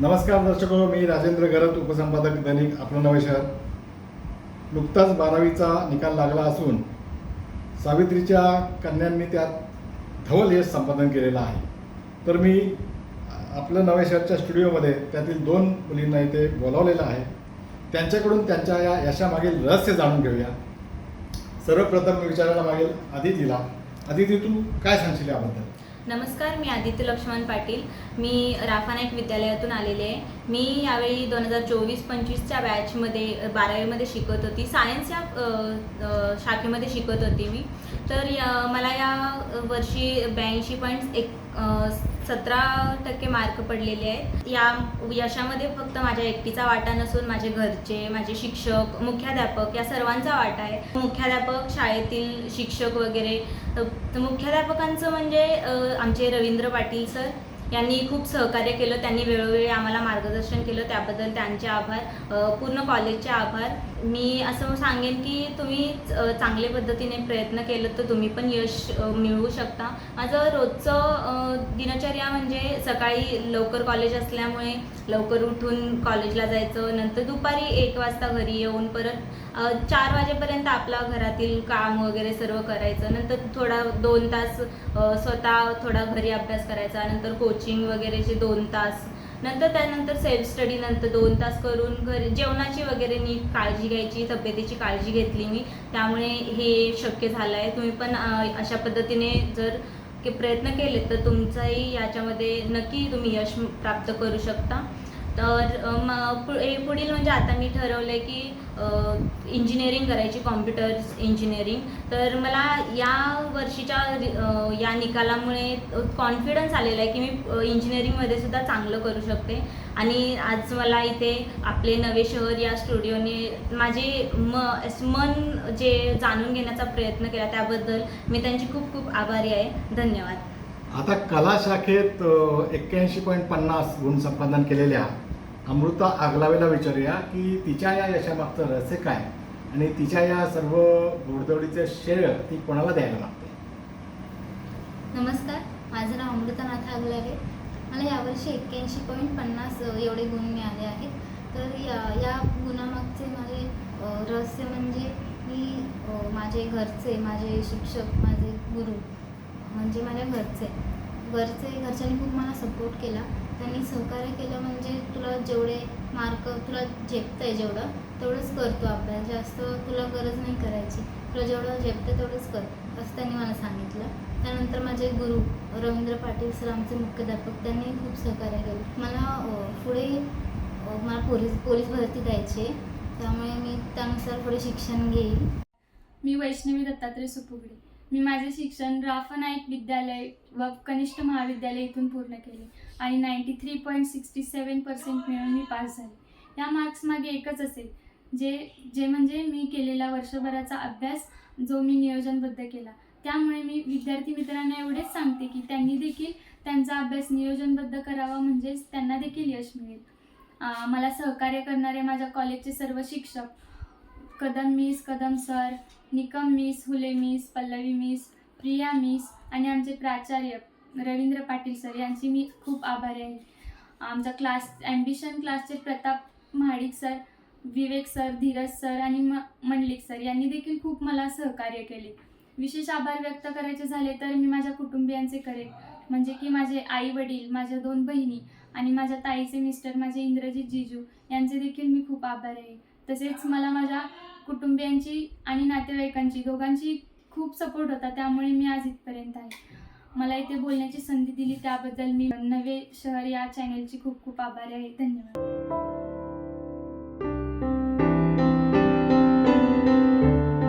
नमस्कार दर्शक मी राजेंद्र गरत उपसंपादक दैनिक आपलं नवे शहर. नुकताच बारावीचा निकाल लागला असून सावित्रीच्या कन्यांनी त्यात धवल यश संपादन केलेलं आहे. तर मी आपलं नवे शहरच्या स्टुडिओमध्ये त्यातील दोन मुलींना इथे बोलावलेलं आहे. त्यांच्याकडून त्यांच्या या यशामागील रहस्य जाणून घेऊया. सर्वप्रथम मी विचारायला मागेल अदितीला. अदिती तू काय सांगशील याबद्दल? नमस्कार मी आदित्य लक्ष्मण पाटील. मी राफानाईक विद्यालयातून आलेले आहे. मी यावेळी दोन हजार चोवीस पंचवीसच्या बॅचमध्ये बारावीमध्ये शिकत होती. सायन्स या शाखेमध्ये शिकत होती मी. तर या- मला या वर्षी ब्याऐंशी पॉईंट एक सतरा टक्के मार्क पडलेले आहेत. या यशामध्ये फक्त माझ्या एकटीचा वाटा नसून माझे घरचे माझे शिक्षक मुख्याध्यापक या सर्वांचा वाटा आहे. मुख्याध्यापक शाळेतील शिक्षक वगैरे तर मुख्याध्यापकांचं म्हणजे आमचे रवींद्र पाटील सर यांनी खूप सहकार्य केलं. त्यांनी वेळोवेळी आम्हाला मार्गदर्शन केलं. त्याबद्दल त्यांचे आभार. पूर्ण कॉलेजचे आभार. मी असं सांगेन की तुम्ही चांगल्या पद्धतीने प्रयत्न केलं तर तुम्ही पण यश मिळवू शकता. माझं रोजचं दिनचर्या म्हणजे सकाळी लवकर कॉलेज असल्यामुळे लवकर उठून कॉलेजला जायचं नंतर दुपारी एक वाजता घरी येऊन परत चार वाजेपर्यंत आपला घरातील काम वगैरे सर्व करायचं नंतर थोडा दोन तास स्वतः थोडा घरी अभ्यास करायचा नंतर कोचिंग वगैरेचे दोन तास नंतर त्यानंतर सेल्फ स्टडी नंतर दोन तास करून घरी जेवणाची वगैरे नीट काळजी घ्यायची तब्येतीची काळजी घेतली मी. त्यामुळे हे शक्य झालं आहे तुम्ही पण अशा पद्धतीने जर के प्रयत्न केले तर तुमचाही याच्यामध्ये नक्की तुम्ही यश प्राप्त करू शकता. तर मग पु- हे पुढील म्हणजे आता मी ठरवलं आहे की इंजिनिअरिंग करायची कॉम्प्युटर इंजिनिअरिंग तर मला या वर्षीच्या रि- या निकालामुळे कॉन्फिडन्स आलेला आहे की मी इंजिनिअरिंगमध्ये सुद्धा चांगलं करू शकते. आणि आज मला इथे आपले नवे शहर या स्टुडिओने माझे म मन जे जाणून घेण्याचा प्रयत्न केला त्याबद्दल मी त्यांची खूप खूप आभारी आहे. धन्यवाद. आता कला शाखेत एक्क्याऐंशी पॉईंट पन्नास गुण संपादन केलेल्या अमृता आगलावेला विचारूया की तिच्या या यशामागचं रहस्य काय? आणि तिच्या या सर्व घोडदौडीचे श्रेय ती कोणाला द्यायला लागते नमस्कार माझं नाव अमृतानाथ आगलावे. मला यावर्षी एक्क्याऐंशी पॉईंट पन्नास एवढे गुण मिळाले आहेत. तर या या गुणामागचे माझे रहस्य म्हणजे मी माझे घरचे माझे शिक्षक माझे गुरु म्हणजे माझ्या घरचे. घरचे घरच्यांनी खूप मला सपोर्ट केला. त्यांनी सहकार्य केलं म्हणजे तुला जेवढे मार्क तुला झेपतं आहे जेवढं तेवढंच करतो अभ्यास. जास्त तुला गरज नाही करायची. तुला जेवढं झेपतं तेवढंच कर असं त्यांनी मला सांगितलं. त्यानंतर माझे गुरु रवींद्र पाटील सर आमचे मुख्याध्यापक त्यांनी खूप सहकार्य केलं. मला पुढे मला पोलीस पोलीस भरती द्यायची त्यामुळे मी त्यानुसार पुढे शिक्षण घेईल. मी वैष्णवी दत्तात्रय सुपुगडे मी माझे शिक्षण राफा नाईक विद्यालय व कनिष्ठ महाविद्यालय इथून पूर्ण केले आणि ninety three point sixty seven percent मिळून मी पास झाले. या मार्क्स मागे एकच असेल जे जे म्हणजे मी केलेला वर्षभराचा अभ्यास जो मी नियोजनबद्ध केला. त्यामुळे मी विद्यार्थी मित्रांना एवढेच सांगते की त्यांनी देखील त्यांचा अभ्यास नियोजनबद्ध करावा म्हणजेच त्यांना देखील यश मिळेल. मला सहकार्य करणारे माझ्या कॉलेजचे सर्व शिक्षक Kadam miss Kadam sir Nikam miss Hule miss Pallavi miss Priya miss आणि आमचे प्राचार्य रवींद्र पाटील सर यांची मी खूप आभारी आहे. आमचा क्लास ॲम्बिशन क्लासचे Pratap Mahadik sir Vivek sir Dheeraj sir आणि म मंडलिक सर यांनी देखील खूप मला सहकार्य केले. विशेष आभार व्यक्त करायचे झाले तर मी माझ्या कुटुंबियांचे करेन. म्हणजे की माझे आई वडील माझ्या दोन बहिणी आणि माझ्या ताईचे मिस्टर माझे इंद्रजित जिजू यांचे देखील मी खूप आभारी आहे. तसेच मला माझ्या कुटुंबियांची आणि नातेवाईकांची दोघांची खूप सपोर्ट होता त्यामुळे मी आज इथपर्यंत आहे. मला इथे बोलण्याची संधी दिली त्याबद्दल मी नवे शहर या चॅनेलची खूप खूप आभारी आहे. धन्यवाद.